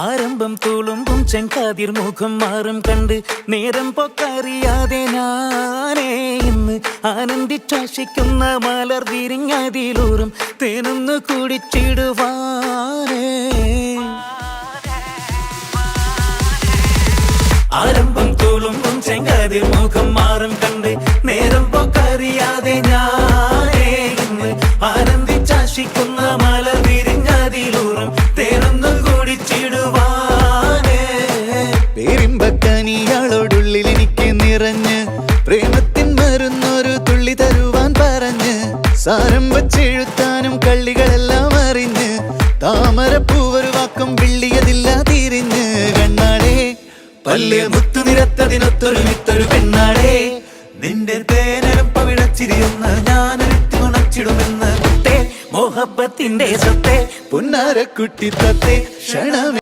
ആരംഭം തുളുമ്പും ചെങ്കാതിർ മുഖം മാറും കണ്ട് നേരം പൊക്കറിയാതെ ഞാനേ ഇന്ന് ആനന്ദിച്ചാശിക്കുന്ന മലർ വിരിഞ്ഞതിലൂറും തേനൊന്നു കുടിച്ചിടുവാനേ. ആരംഭം തുളുമ്പും ചെങ്കാതിർ മുഖം മാറും കണ്ട് നേരം പൊക്കറിയാതെ ഞാനേ ഇന്ന് ആനന്ദിച്ചാശിക്കുന്ന മലർ പേരിമ്പക്കനിയാളോടുള്ളിൽ എനിക്ക് നിറഞ്ഞ് പ്രേമത്തിൻ മരുന്നൊരു തുള്ളി തരുവാൻ പറഞ്ഞ് സാരം വച്ചെഴുത്താനും കള്ളികളെല്ലാം അറിഞ്ഞ് താമരപ്പൂവൊരു വാക്കും വിള്ളിയതില്ല തിരിഞ്ഞ്. കണ്ണാടേ പല്ല് മുത്തു നിരത്തതിനൊത്തൊരു മിത്തൊരു പെണ്ണാടേ നിന്റെ തേനരം പവിടച്ചിരിയുന്ന ഞാനൊരുത്തി ഉണച്ചിടുമെന്ന് മോഹബത്തിന്റെ സത്തെ പുന്നാരക്കുട്ടി തത്തെ ക്ഷണമേ.